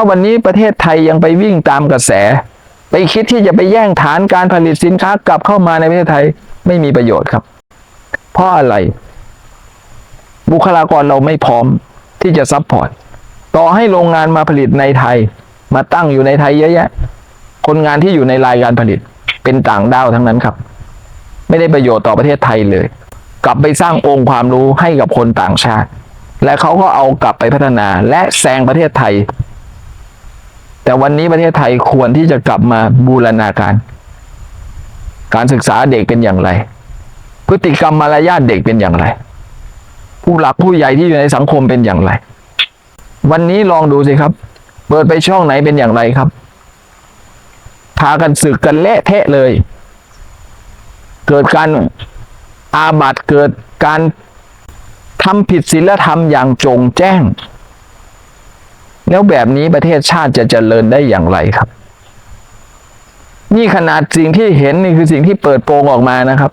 ถ้าวันนี้ประเทศไทยยังไปวิ่งตามกระแส ไปคิดที่จะไปแย่งฐานการผลิตสินค้ากลับเข้ามาในประเทศไทยไม่มีประโยชน์ครับ เพราะอะไร บุคลากรเราไม่พร้อมที่จะซัพพอร์ตต่อให้โรงงานมาผลิตในไทย มาตั้งอยู่ในไทยเยอะแยะ คนงานที่อยู่ในรายการผลิตเป็นต่างด้าวทั้งนั้นครับ ไม่ได้ประโยชน์ต่อประเทศไทยเลย กลับไปสร้างองค์ความรู้ให้กับคนต่างชาติ และเขาก็เอากลับไปพัฒนาและแซงประเทศไทย แต่วันนี้ประเทศไทยควรที่จะกลับมาบูรณาการ การศึกษาเด็กเป็นอย่างไร พฤติกรรมมารยาทเด็กเป็นอย่างไร ผู้หลักผู้ใหญ่ที่อยู่ในสังคมเป็นอย่างไร วันนี้ลองดูสิครับ เปิดไปช่องไหนเป็นอย่างไรครับพากันศึกกันเละเทะเลย เกิดการอาบัติเกิดการทำผิดศีลธรรมอย่างจงแจ้ง แล้วแบบนี้ประเทศชาติจะเจริญได้อย่างไรครับ นี่ขนาดสิ่งที่เห็นนี่คือสิ่งที่เปิดโปงออกมานะครับ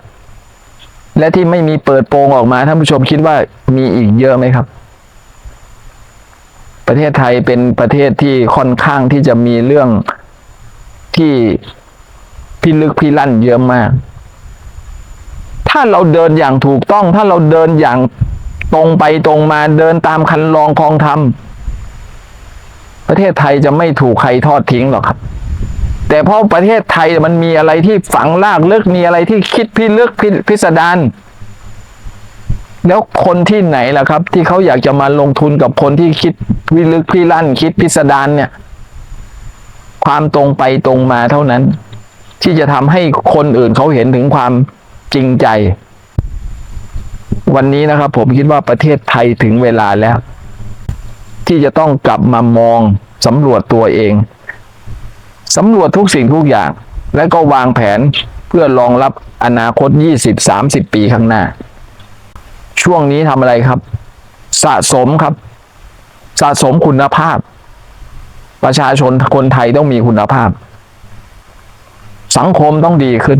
และที่ไม่มีเปิดโปงออกมาท่านผู้ชมคิดว่ามีอีกเยอะไหมครับ ประเทศไทยเป็นประเทศที่ค่อนข้างที่จะมีเรื่องที่พิลึกพิลั่นเยอะมาก ถ้าเราเดินอย่างถูกต้อง ถ้าเราเดินอย่างตรงไปตรงมาเดินตามคันลองคลองธรรม ประเทศไทยจะไม่ถูกใครทอดทิ้งหรอกครับ แต่เพราะประเทศไทยมันมีอะไรที่ฝังลากลึกมีอะไรที่คิดพิลึกพิพิสดารแล้วคนที่ไหนล่ะครับ ที่เขาอยากจะมาลงทุนกับคนที่คิดพิลึกพิลั่น คิดพิสดารเนี่ย ความตรงไปตรงมาเท่านั้น ที่จะทำให้คนอื่นเขาเห็นถึงความจริงใจ วันนี้นะครับ ผมคิดว่าประเทศไทยถึงเวลาแล้ว ที่จะต้องกลับมามองสำรวจตัวเองสำรวจทุกสิ่งทุกอย่าง และก็วางแผนเพื่อรองรับอนาคต 20-30 ปีข้างหน้า ช่วงนี้ทำอะไรครับ สะสมครับ สะสมคุณภาพ ประชาชนคนไทยต้องมีคุณภาพ สังคมต้องดีขึ้น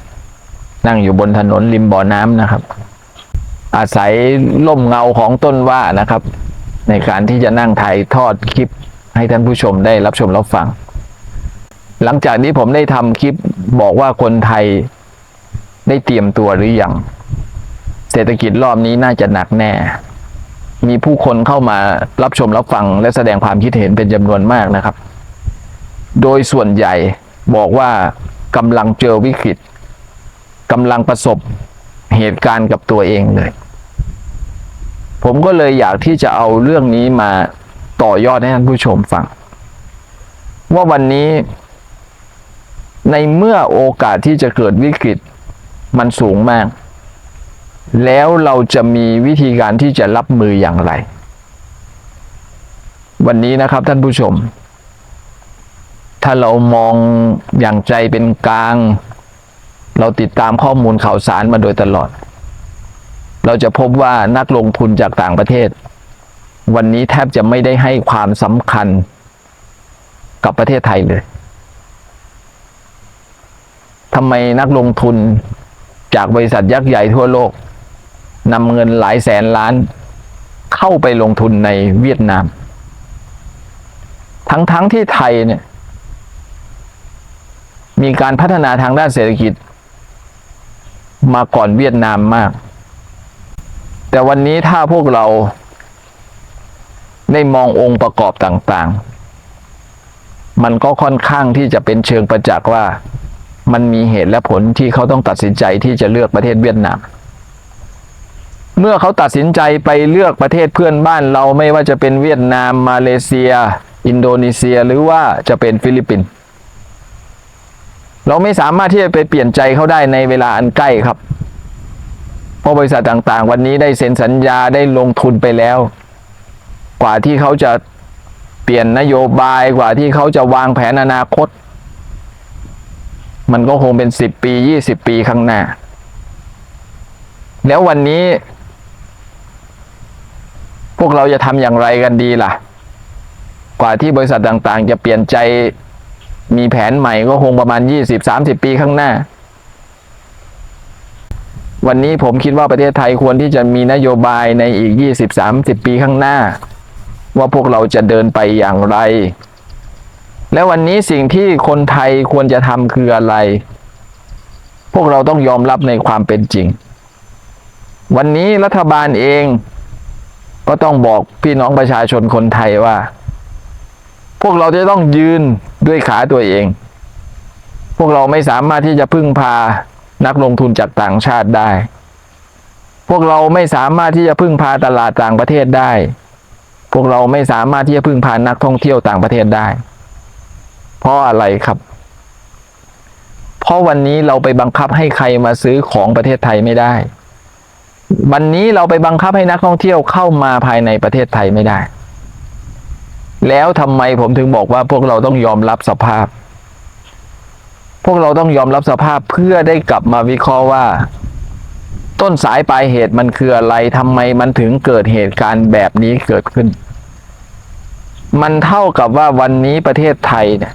นั่งอยู่บนถนนริมบ่อน้ำนะครับ อาศัยร่มเงาของต้นว่านะครับ ในการที่จะนั่งถ่ายทอดคลิปให้ท่านผู้ชมได้รับชมรับฟัง หลังจากนี้ผมได้ทำคลิปบอกว่าคนไทยได้เตรียมตัวหรือยังเศรษฐกิจรอบนี้น่าจะหนักแน่ มีผู้คนเข้ามารับชมรับฟัง และแสดงความคิดเห็นเป็นจำนวนมากนะครับ โดยส่วนใหญ่บอกว่ากำลังเจอวิกฤต กำลังประสบเหตุการณ์กับตัวเองเลย ผมก็เลยอยากที่จะเอาเรื่องนี้มาต่อยอดให้ท่านผู้ชมฟัง ว่าวันนี้ ในเมื่อโอกาสที่จะเกิดวิกฤตมันสูงมาก แล้วเราจะมีวิธีการที่จะรับมืออย่างไร วันนี้นะครับท่านผู้ชม ถ้าเรามองอย่างใจเป็นกลาง เราติดตามข้อมูลข่าวสารมาโดยตลอด เราจะพบว่านักลงทุนจากต่างประเทศ วันนี้แทบจะไม่ได้ให้ความสำคัญกับประเทศไทยเลยทำไมนักลงทุนจากบริษัทยักษ์ใหญ่ทั่วโลกนำเงินหลายแสนล้าน เข้าไปลงทุนในเวียดนาม ทั้งๆทที่ไทยเนี่ยมีการพัฒนาทางด้านเศรษฐกิจ มาก่อนเวียดนามมาก แต่วันนี้ถ้าพวกเราได้มององค์ประกอบต่างๆ มันก็ค่อนข้างที่จะเป็นเชิงประจักษ์ว่ามันมีเหตุและผลที่เขาต้องตัดสินใจที่จะเลือกประเทศเวียดนาม เมื่อเขาตัดสินใจไปเลือกประเทศเพื่อนบ้านเราไม่ว่าจะเป็นเวียดนาม มาเลเซีย อินโดนีเซีย หรือว่าจะเป็นฟิลิปปินส์ เราไม่สามารถที่จะไปเปลี่ยนใจเขาได้ในเวลาอันใกล้ครับเพราะบริษัทต่างๆ วันนี้ได้เซ็นสัญญาได้ลงทุนไปแล้ว กว่าที่เขาจะเปลี่ยนนโยบายกว่าที่เขาจะวางแผนอนาคต มันก็คงเป็นสิบปียี่สิบปีข้างหน้า แล้ววันนี้ พวกเราจะทำอย่างไรกันดีล่ะ กว่าที่บริษัทต่างๆ จะเปลี่ยนใจ มีแผนใหม่ก็คงประมาณยี่สิบสามสิบปีข้างหน้า วันนี้ผมคิดว่าประเทศไทยควรที่จะมีนโยบายในอีกยี่สิบสามสิบปีข้างหน้า ว่าพวกเราจะเดินไปอย่างไร และวันนี้สิ่งที่คนไทยควรจะทำคืออะไร พวกเราต้องยอมรับในความเป็นจริง วันนี้รัฐบาลเองก็ต้องบอกพี่น้องประชาชนคนไทยว่า พวกเราจะต้องยืนด้วยขาตัวเอง พวกเราไม่สามารถที่จะพึ่งพานักลงทุนจากต่างชาติได้ พวกเราไม่สามารถที่จะพึ่งพาตลาดต่างประเทศได้ พวกเราไม่สามารถที่จะพึ่งพานักท่องเที่ยวต่างประเทศได้ เพราะอะไรครับ เพราะวันนี้เราไปบังคับให้ใครมาซื้อของประเทศไทยไม่ได้ วันนี้เราไปบังคับให้นักท่องเที่ยวเข้ามาภายในประเทศไทยไม่ได้ แล้วทำไมผมถึงบอกว่าพวกเราต้องยอมรับสภาพ พวกเราต้องยอมรับสภาพเพื่อได้กลับมาวิเคราะห์ว่า ต้นสายปลายเหตุมันคืออะไรทำไมมันถึงเกิดเหตุการณ์แบบนี้เกิดขึ้น มันเท่ากับว่าวันนี้ประเทศไทยเนี่ย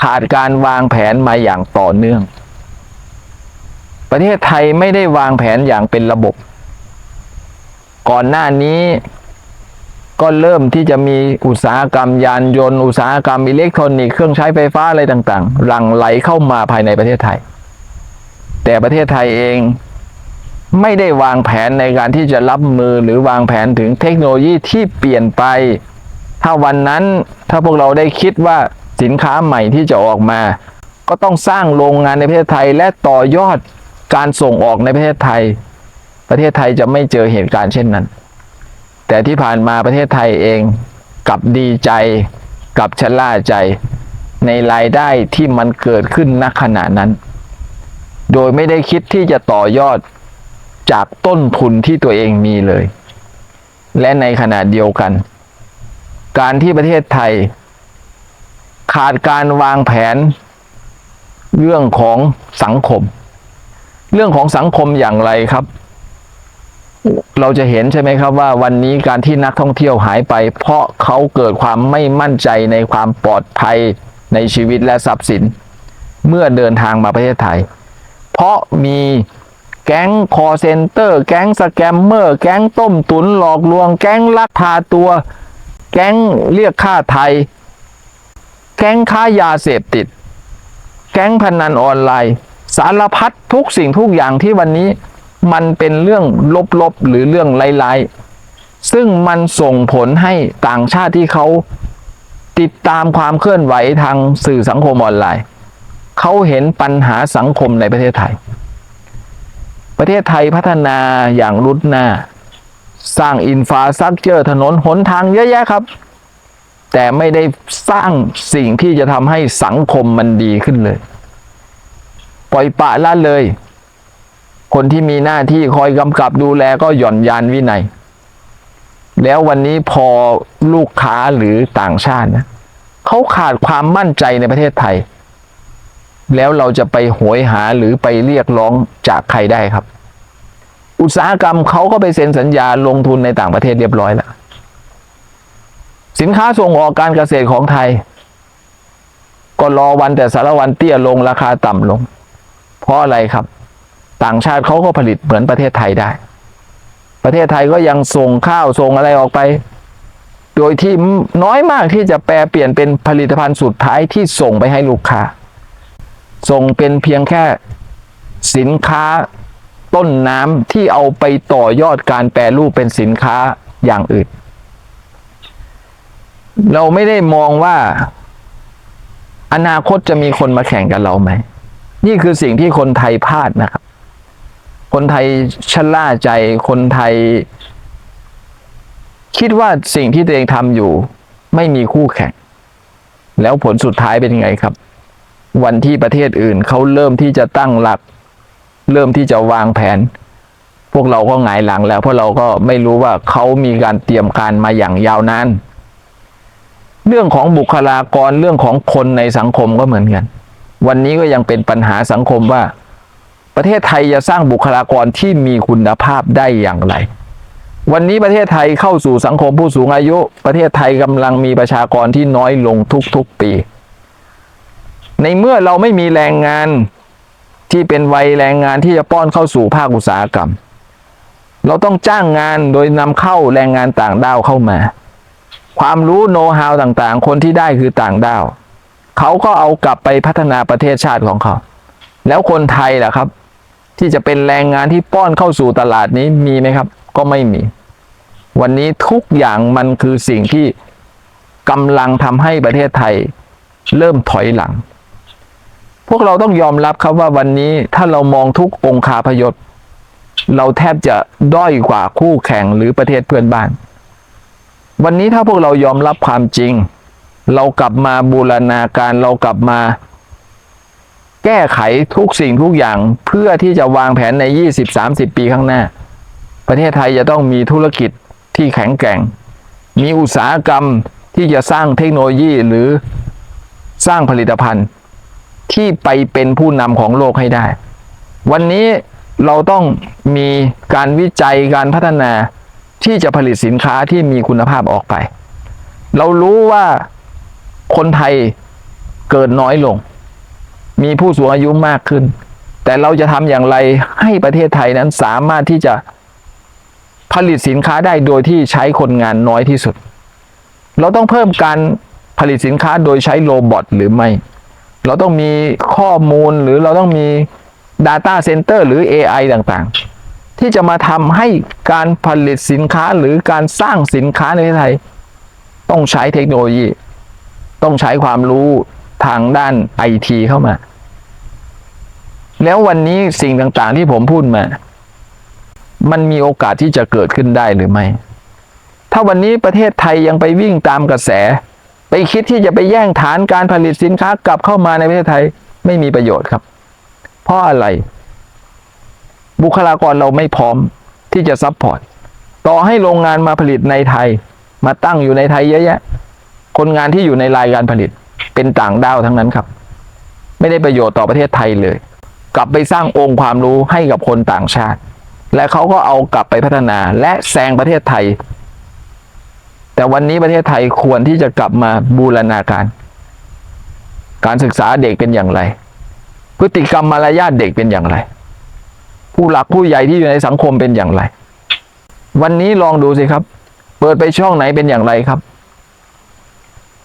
ขาดการวางแผนมาอย่างต่อเนื่อง ประเทศไทยไม่ได้วางแผนอย่างเป็นระบบ ก่อนหน้านี้ ก็เริ่มที่จะมีอุตสาหกรรมยานยนต์ อุตสาหกรรมอิเล็กทรอนิกส์เครื่องใช้ไฟฟ้าอะไรต่างๆหลั่งไหลเข้ามาภายในประเทศไทย แต่ประเทศไทยเองไม่ได้วางแผนในการที่จะรับมือหรือวางแผนถึงเทคโนโลยีที่เปลี่ยนไป ถ้าวันนั้นถ้าพวกเราได้คิดว่าสินค้าใหม่ที่จะออกมา ก็ต้องสร้างโรงงานในประเทศไทยและต่อยอดการส่งออกในประเทศไทย ประเทศไทยจะไม่เจอเหตุการณ์เช่นนั้น แต่ที่ผ่านมาประเทศไทยเองกลับดีใจกลับชะล่าใจ ในรายได้ที่มันเกิดขึ้นณขณะนั้น โดยไม่ได้คิดที่จะต่อยอดจากต้นทุนที่ตัวเองมีเลย และในขณะเดียวกัน การที่ประเทศไทย ขาดการวางแผน เรื่องของสังคม เรื่องของสังคมอย่างไรครับ เราจะเห็นใช่ไหมครับว่าวันนี้การที่นักท่องเที่ยวหายไป เพราะเขาเกิดความไม่มั่นใจในความปลอดภัยในชีวิตและทรัพย์สิน เมื่อเดินทางมาประเทศไทย เพราะมีแก๊งคอเซนเตอร์ แก๊งสแกมเมอร์ แก๊งต้มตุนหลอกลวง แก๊งลักพาตัว แก๊งเรียกค่าไทย แก๊งค้ายาเสพติด แก๊งพนันออนไลน์ สารพัดทุกสิ่งทุกอย่างที่วันนี้ มันเป็นเรื่องลบๆหรือเรื่องร้ายๆซึ่งมันส่งผลให้ต่างชาติที่เขาติดตามความเคลื่อนไหวทางสื่อสังคมออนไลน์เขาเห็นปัญหาสังคมในประเทศไทย ประเทศไทยพัฒนาอย่างรุดหน้า สร้างอินฟาสตรักเจอร์ถนนหนทางเยอะแยะครับ แต่ไม่ได้สร้างสิ่งที่จะทำให้สังคมมันดีขึ้นเลย ปล่อยปะละเลย คนที่มีหน้าที่คอยกำกับดูแลก็หย่อนยานวินัย แล้ววันนี้พอลูกค้าหรือต่างชาตินะเขาขาดความมั่นใจในประเทศไทย แล้วเราจะไปโหยหาหรือไปเรียกร้องจากใครได้ครับ อุตสาหกรรมเขาก็ไปเซ็นสัญญาลงทุนในต่างประเทศเรียบร้อยแล้วสินค้าส่งออกการเกษตรของไทย ก็รอวันแต่สารวันเตี้ยลงราคาต่ำลง เพราะอะไรครับ ต่างชาติเขาก็ผลิตเหมือนประเทศไทยได้ ประเทศไทยก็ยังส่งข้าวส่งอะไรออกไป โดยที่น้อยมากที่จะแปลเปลี่ยนเป็นผลิตภัณฑ์สุดท้ายที่ส่งไปให้ลูกค้า ส่งเป็นเพียงแค่สินค้าต้นน้ำที่เอาไปต่อยอดการแปรรูปเป็นสินค้าอย่างอื่น เราไม่ได้มองว่า อนาคตจะมีคนมาแข่งกับเราไหม นี่คือสิ่งที่คนไทยพลาดนะครับ คนไทยชะล่าใจ คนไทย คิดว่าสิ่งที่ตัวเองทำอยู่ ไม่มีคู่แข่ง แล้วผลสุดท้ายเป็นยังไงครับ วันที่ประเทศอื่นเขาเริ่มที่จะตั้งหลัก เริ่มที่จะวางแผนพพวกเราก็หงายหลังแล้ว เพราะเราก็ไม่รู้ว่าเขามีการเตรียมการมาอย่างยาวนานเรื่องของบุคลากรเรื่องของคนในสังคมก็เหมือนกัน วันนี้ก็ยังเป็นปัญหาสังคมว่า ประเทศไทยจะสร้างบุคลากรที่มีคุณภาพได้อย่างไร วันนี้ประเทศไทยเข้าสู่สังคมผู้สูงอายุ ประเทศไทยกำลังมีประชากรที่น้อยลงทุกๆปี ในเมื่อเราไม่มีแรงงานที่เป็นวัยแรงงานที่จะป้อนเข้าสู่ภาคอุตสาหกรรม เราต้องจ้างงานโดยนำเข้าแรงงานต่างด้าวเข้ามา ความรู้โน้ตฮาวต่างๆ คนที่ได้คือต่างด้าว เขาก็เอากลับไปพัฒนาประเทศชาติของเขา แล้วคนไทยล่ะครับ ที่จะเป็นแรงงานที่ป้อนเข้าสู่ตลาดนี้มีไหมครับ ก็ไม่มี วันนี้ทุกอย่างมันคือสิ่งที่กำลังทำให้ประเทศไทย เริ่มถอยหลัง พวกเราต้องยอมรับครับว่าวันนี้ถ้าเรามองทุกองคาพยศเราแทบจะด้อยกว่าคู่แข่งหรือประเทศเพื่อนบ้าน วันนี้ถ้าพวกเรายอมรับความจริง เรากลับมาบูรณาการเรากลับมา แก้ไขทุกสิ่งทุกอย่างเพื่อที่จะวางแผนใน 20-30 ปีข้างหน้า ประเทศไทยจะต้องมีธุรกิจที่แข็งแกร่ง มีอุตสาหกรรมที่จะสร้างเทคโนโลยีหรือสร้างผลิตภัณฑ์ ที่ไปเป็นผู้นำของโลกให้ได้ วันนี้เราต้องมีการวิจัยการพัฒนาที่จะผลิตสินค้าที่มีคุณภาพออกไป เรารู้ว่าคนไทยเกิดน้อยลง มีผู้สูงอายุมากขึ้น แต่เราจะทำอย่างไรให้ประเทศไทยนั้นสามารถที่จะผลิตสินค้าได้โดยที่ใช้คนงานน้อยที่สุด เราต้องเพิ่มการผลิตสินค้าโดยใช้โรบอทหรือไม่ เราต้องมีข้อมูลหรือเราต้องมี Data Center หรือ AI ต่างๆ ที่จะมาทำให้การผลิตสินค้าหรือการสร้างสินค้าในไทย ต้องใช้เทคโนโลยี ต้องใช้ความรู้ทางด้านไอทีเข้ามา แล้ววันนี้สิ่งต่างๆที่ผมพูดมา มันมีโอกาสที่จะเกิดขึ้นได้หรือไม่ ถ้าวันนี้ประเทศไทยยังไปวิ่งตามกระแส ไปคิดที่จะไปแย่งฐานการผลิตสินค้ากลับเข้ามาในประเทศไทยไม่มีประโยชน์ครับ เพราะอะไร บุคลากรเราไม่พร้อมที่จะซัพพอร์ต ต่อให้โรงงานมาผลิตในไทย มาตั้งอยู่ในไทยเยอะแยะ คนงานที่อยู่ในรายการผลิตเป็นต่างด้าวทั้งนั้นครับ ไม่ได้ประโยชน์ต่อประเทศไทยเลย กลับไปสร้างองค์ความรู้ให้กับคนต่างชาติ และเขาก็เอากลับไปพัฒนาและแซงประเทศไทย แต่วันนี้ประเทศไทยควรที่จะกลับมาบูรณาการ การศึกษาเด็กเป็นอย่างไร พฤติกรรมมารยาทเด็กเป็นอย่างไร ผู้หลักผู้ใหญ่ที่อยู่ในสังคมเป็นอย่างไร วันนี้ลองดูสิครับ เปิดไปช่องไหนเป็นอย่างไรครับ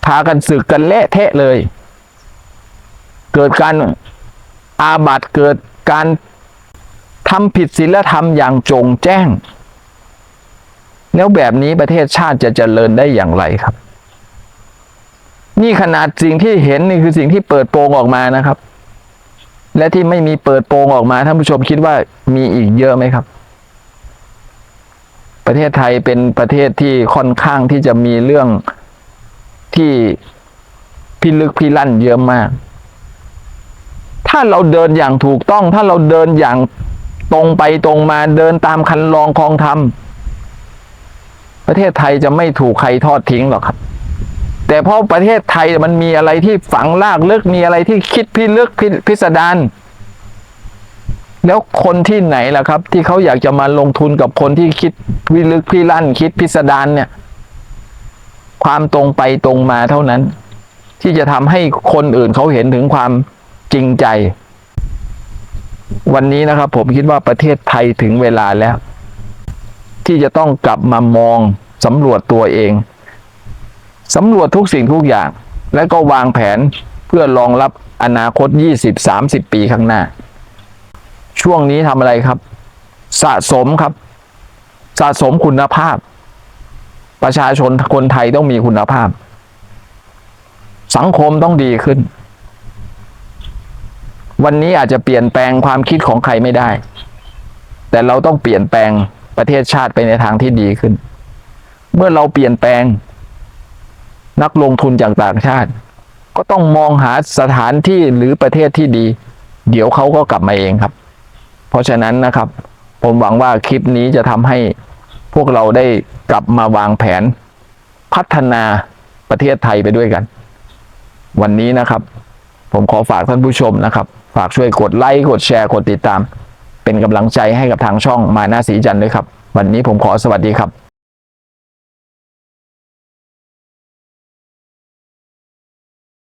พากันศึกกันเละเทะเลย เกิดการ อาบัติเกิดการทำผิดศีลธรรมอย่างจงแจ้ง แล้วแบบนี้ประเทศชาติจะเจริญได้อย่างไรครับ นี่ขนาดสิ่งที่เห็นนี่คือสิ่งที่เปิดโปงออกมานะครับ และที่ไม่มีเปิดโปงออกมาท่านผู้ชมคิดว่ามีอีกเยอะไหมครับ ประเทศไทยเป็นประเทศที่ค่อนข้างที่จะมีเรื่องที่พิลึกพิลั่นเยอะมาก ถ้าเราเดินอย่างถูกต้อง ถ้าเราเดินอย่างตรงไปตรงมาเดินตามคันลองคลองธรรมประเทศไทยจะไม่ถูกใครทอดทิ้งหรอกครับ แต่เพราะประเทศไทยมันมีอะไรที่ฝังลากลึกมีอะไรที่คิดพิลึกพพิสดารแล้วคนที่ไหนล่ะครับ ที่เขาอยากจะมาลงทุนกับคนที่คิดวิลึกพิลั่น คิดพิสดารเนี่ย ความตรงไปตรงมาเท่านั้น ที่จะทำให้คนอื่นเขาเห็นถึงความ จริงใจ วันนี้นะครับ ผมคิดว่าประเทศไทยถึงเวลาแล้ว ที่จะต้องกลับมามองสำรวจตัวเองสำรวจทุกสิ่งทุกอย่าง และก็วางแผนเพื่อรองรับอนาคต 20-30 ปีข้างหน้า ช่วงนี้ทำอะไรครับ สะสมครับ สะสมคุณภาพ ประชาชนคนไทยต้องมีคุณภาพ สังคมต้องดีขึ้น วันนี้อาจจะเปลี่ยนแปลงความคิดของใครไม่ได้ แต่เราต้องเปลี่ยนแปลงประเทศชาติไปในทางที่ดีขึ้น เมื่อเราเปลี่ยนแปลง นักลงทุนจากต่างชาติ ก็ต้องมองหาสถานที่หรือประเทศที่ดี เดี๋ยวเขาก็กลับมาเองครับ เพราะฉะนั้นนะครับ ผมหวังว่าคลิปนี้จะทำให้พวกเราได้กลับมาวางแผน พัฒนาประเทศไทยไปด้วยกัน วันนี้นะครับ ผมขอฝากท่านผู้ชมนะครับ ฝากช่วยกดไลค์กดแชร์กดติดตาม เป็นกำลังใจให้กับทางช่องมานาสีจันทร์ด้วยครับ วันนี้ผมขอสวัสดีครับ